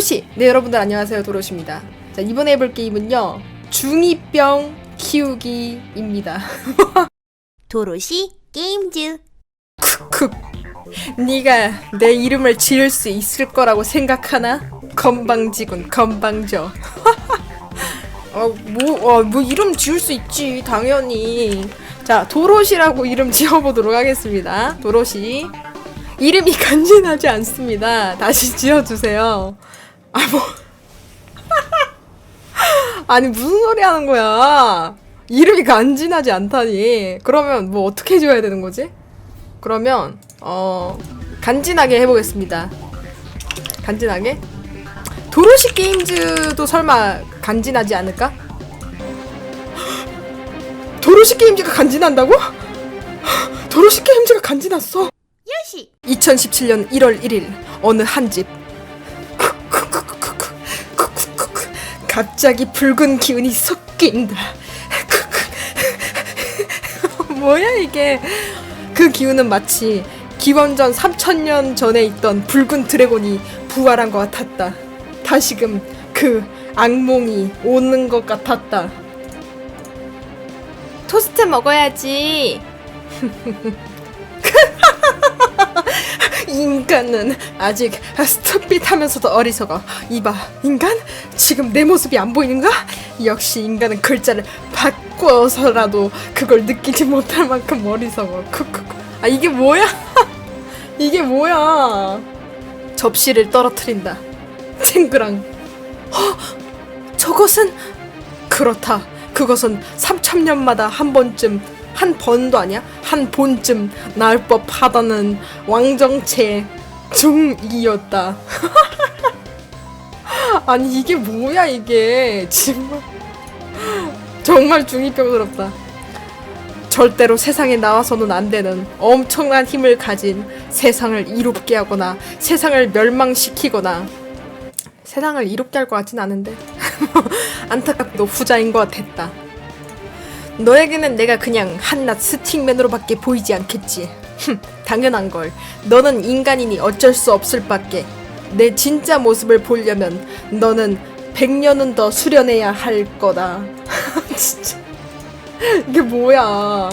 도로시! 네, 여러분들 안녕하세요. 도로시입니다. 자, 이번에 해볼 게임은요. 중2병 키우기입니다. 도로시 게임즈 쿡쿡. 네가 내 이름을 지을 수 있을 거라고 생각하나? 건방지군, 건방져. 어, 뭐, 어, 뭐 이름 지을 수 있지, 당연히. 자, 도로시라고 이름 지어보도록 하겠습니다. 도로시. 이름이 간지나지 않습니다. 다시 지어주세요. 아, 뭐. 아니, 무슨 소리 하는 거야? 이름이 간지나지 않다니. 그러면 뭐 어떻게 지어야 되는 거지? 그러면, 어, 간지나게 해보겠습니다. 간지나게? 도로시 게임즈도 설마 간지나지 않을까? 도로시 게임즈가 간지난다고? 도로시 게임즈가 간지났어. 요시 2017년 1월 1일 어느 한 집. 갑자기 붉은 기운이 섞인다. 뭐야 이게? 그 기운은 마치 기원전 3000년 전에 있던 붉은 드래곤이 부활한 것 같았다. 다시금 그 악몽이 오는 것 같았다. 토스트 먹어야지. 인간은 아직 스톱빗하면서도 어리석어. 이봐, 인간? 지금 내 모습이 안 보이는가? 역시 인간은 글자를 바꿔서라도 그걸 느끼지 못할 만큼 어리석어. 크크크. 아 이게 뭐야? 이게 뭐야? 접시를 떨어뜨린다. 쨍그랑. 어? 저것은 그렇다. 그것은 3천년마다 한 번쯤 한 번도 아니야? 한 번쯤 나을 법하다는 왕정체 중이었다. 아니 이게 뭐야 이게 정말 정말 중이병스럽다. 절대로 세상에 나와서는 안 되는 엄청난 힘을 가진 세상을 이롭게 하거나 세상을 멸망시키거나 세상을 이롭게 할 것 같진 않은데 안타깝게도 후자인 것 같았다. 너에게는 내가 그냥 한낱 스틱맨으로밖에 보이지 않겠지. 흠, 당연한 걸. 너는 인간이니 어쩔 수 없을 밖에. 내 진짜 모습을 보려면 너는 100년은 더 수련해야 할 거다. 진짜. 이게 뭐야.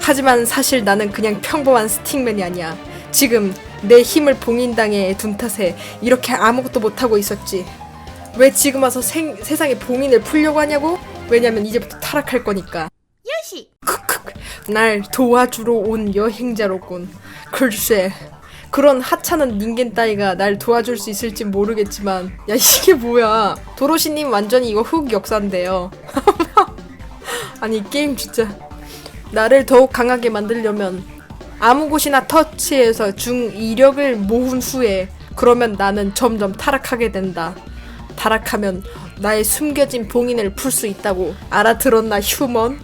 하지만 사실 나는 그냥 평범한 스틱맨이 아니야. 지금 내 힘을 봉인당해 둔 탓에 이렇게 아무것도 못하고 있었지. 왜 지금 와서 생, 세상에 봉인을 풀려고 하냐고? 왜냐면 이제부터 타락할 거니까. 요시. 날 도와주러 온 여행자로군. 글쎄, 그런 하찮은 닌겐 따위가 날 도와줄 수 있을진 모르겠지만, 야 이게 뭐야? 도로시님 완전히 이거 흑 역사인데요. 아니 이 게임 진짜 나를 더욱 강하게 만들려면 아무 곳이나 터치해서 중 이력을 모은 후에 그러면 나는 점점 타락하게 된다. 타락하면 나의 숨겨진 봉인을 풀 수 있다고 알아들었나 휴먼?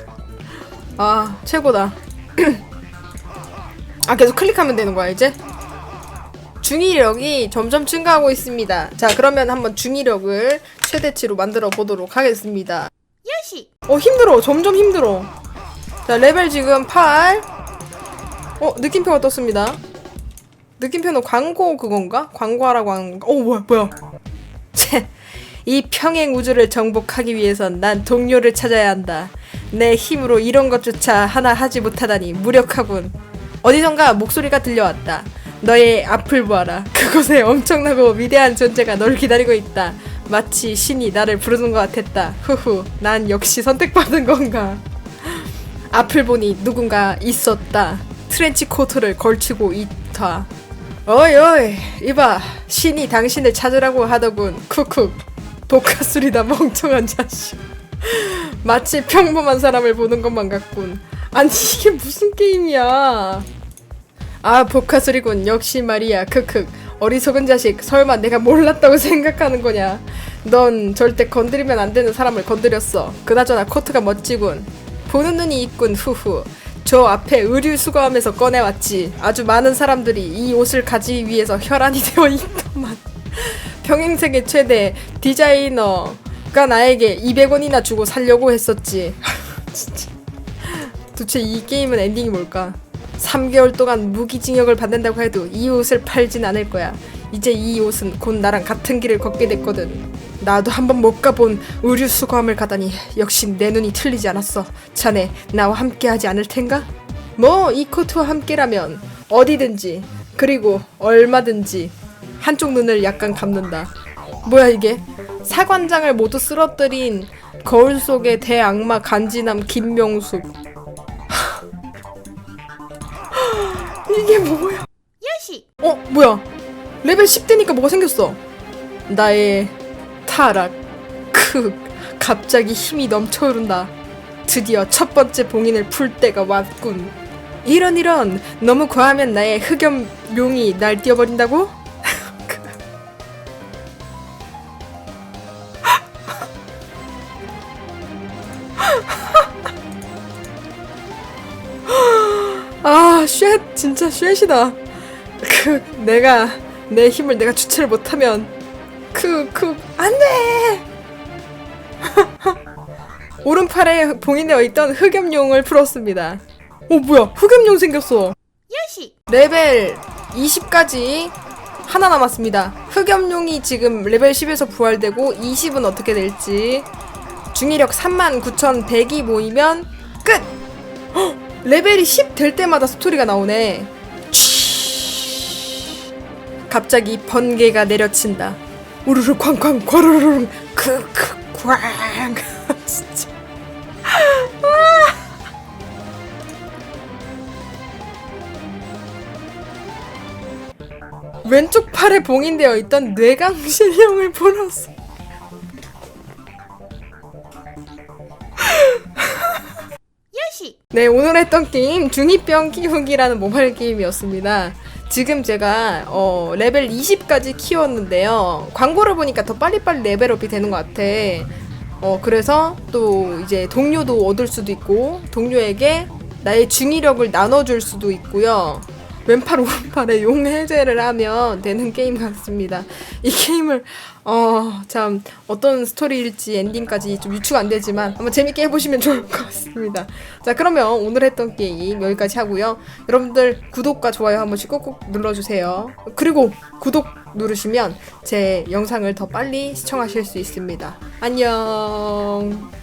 아 최고다. 아 계속 클릭하면 되는 거야 이제? 중이력이 점점 증가하고 있습니다. 자 그러면 한번 중이력을 최대치로 만들어 보도록 하겠습니다. 요시 어 힘들어 점점 힘들어 자 레벨 지금 8 어 느낌표가 떴습니다 느낌표는 광고 그건가? 광고하라고 하는 건가? 어 뭐야 뭐야 채, 이 평행 우주를 정복하기 위해선 난 동료를 찾아야 한다 내 힘으로 이런 것조차 하나 하지 못하다니 무력하군 어디선가 목소리가 들려왔다 너의 앞을 보아라 그곳에 엄청나고 위대한 존재가 널 기다리고 있다 마치 신이 나를 부르는 것 같았다. 후후, 난 역시 선택받은 건가? 앞을 보니 누군가 있었다. 트렌치 코트를 걸치고 있다. 어이 어이, 이봐, 신이 당신을 찾으라고 하더군. 쿡쿡, 독가술이다 멍청한 자식. 마치 평범한 사람을 보는 것만 같군. 아니 이게 무슨 게임이야? 아 복화술이군. 역시 말이야. 크크. 어리석은 자식. 설마 내가 몰랐다고 생각하는 거냐? 넌 절대 건드리면 안 되는 사람을 건드렸어. 그나저나 코트가 멋지군. 보는 눈이 있군 후후. 저 앞에 의류 수거하면서 꺼내왔지. 아주 많은 사람들이 이 옷을 가지기 위해서 혈안이 되어 있더만 평행 세계 최대 디자이너가 나에게 200원이나 주고 살려고 했었지 진짜 도대체 이 게임은 엔딩이 뭘까? 3개월 동안 무기징역을 받는다고 해도 이 옷을 팔진 않을 거야. 이제 이 옷은 곧 나랑 같은 길을 걷게 됐거든. 나도 한번 못 가본 의류 수거함을 가다니 역시 내 눈이 틀리지 않았어. 자네 나와 함께하지 않을 텐가? 뭐 이 코트와 함께라면 어디든지 그리고 얼마든지 한쪽 눈을 약간 감는다. 뭐야 이게? 사관장을 모두 쓰러뜨린 거울 속의 대악마 간지남 김명숙. 이게 뭐야? 요시 어 뭐야? 레벨 10대니까 뭐가 생겼어? 나의 타락. 크 갑자기 힘이 넘쳐오른다. 드디어 첫 번째 봉인을 풀 때가 왔군. 이런 이런 너무 과하면 나의 흑염용이 날 뛰어버린다고? 아, 쉣, 진짜 쉣이다. 그, 내가, 내 힘을 내가 주체를 못하면, 그, 그, 안 돼! 오른팔에 봉인되어 있던 흑염룡을 풀었습니다. 어, 뭐야, 흑염룡 생겼어. 요시 레벨 20까지 하나 남았습니다. 흑염룡이 지금 레벨 10에서 부활되고 20은 어떻게 될지. 중이력 39,100이 모이면 끝! 헉, 레벨이 10 될 때마다 스토리가 나오네. 갑자기 번개가 내려친다. 우르르 쾅쾅 과르르르 크크 쾅 진짜 왼쪽 팔에 봉인되어 있던 뇌강실형을 보았어. 네, 오늘 했던 게임 중이병 키우기라는 모바일 게임이었습니다. 지금 제가 어, 레벨 20까지 키웠는데요. 광고를 보니까 더 빨리빨리 레벨업이 되는 것 같아. 어, 그래서 또 이제 동료도 얻을 수도 있고 동료에게 나의 중이력을 나눠줄 수도 있고요. 왼팔 오른팔에 용 해제를 하면 되는 게임 같습니다. 이 게임을 어 참 어떤 스토리일지 엔딩까지 좀 유추가 안 되지만 한번 재밌게 해보시면 좋을 것 같습니다. 자 그러면 오늘 했던 게임 여기까지 하고요. 여러분들 구독과 좋아요 한 번씩 꼭꼭 눌러주세요. 그리고 구독 누르시면 제 영상을 더 빨리 시청하실 수 있습니다. 안녕.